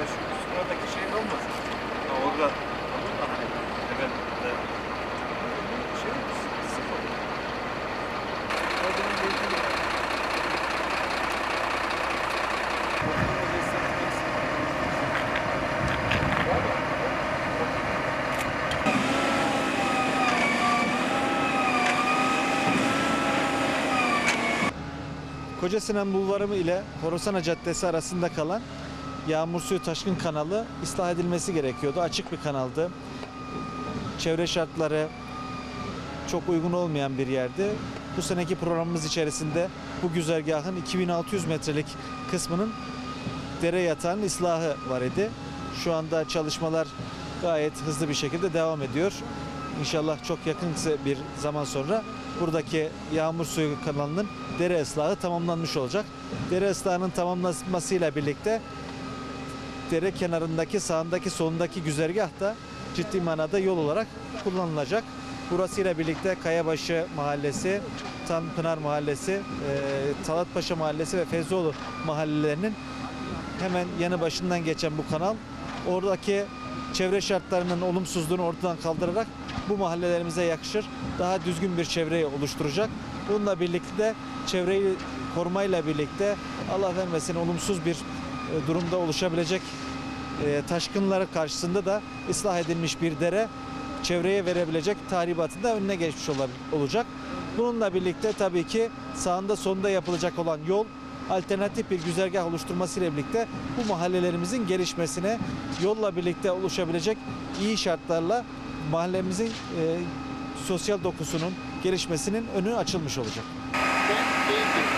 mesela şu sıradaki şey olmaz. Ha, orada olur da hani evet de Şey sıfır. Oradan belki de- Koca Sinan Bulvarı ile Horosana Caddesi arasında kalan yağmur suyu taşkın kanalı ıslah edilmesi gerekiyordu. Açık bir kanaldı. Çevre şartları çok uygun olmayan bir yerdi. Bu seneki programımız içerisinde bu güzergahın 2600 metrelik kısmının dere yatağının ıslahı var idi. Şu anda çalışmalar gayet hızlı bir şekilde devam ediyor. İnşallah çok yakın bir zaman sonra buradaki yağmur suyu kanalının dere ıslahı tamamlanmış olacak. Dere ıslahının tamamlanmasıyla birlikte dere kenarındaki sağındaki solundaki güzergah da ciddi manada yol olarak kullanılacak. Burasıyla birlikte Kayabaşı Mahallesi, Tanpınar Mahallesi, e, Talatpaşa Mahallesi ve Feyzoğlu mahallelerinin hemen yanı başından geçen bu kanal oradaki çevre şartlarının olumsuzluğunu ortadan kaldırarak bu mahallelerimize yakışır. Daha düzgün bir çevreyi oluşturacak. Bununla birlikte de çevreyi korumayla birlikte Allah vermesin olumsuz bir durumda oluşabilecek e, taşkınları karşısında da ıslah edilmiş bir dere çevreye verebilecek tahribatın da önüne geçmiş ola- olacak. Bununla birlikte tabii ki sağında sonunda yapılacak olan yol alternatif bir güzergah oluşturmasıyla birlikte bu mahallelerimizin gelişmesine yolla birlikte oluşabilecek iyi şartlarla mahallemizin e, sosyal dokusunun gelişmesinin önü açılmış olacak. Ben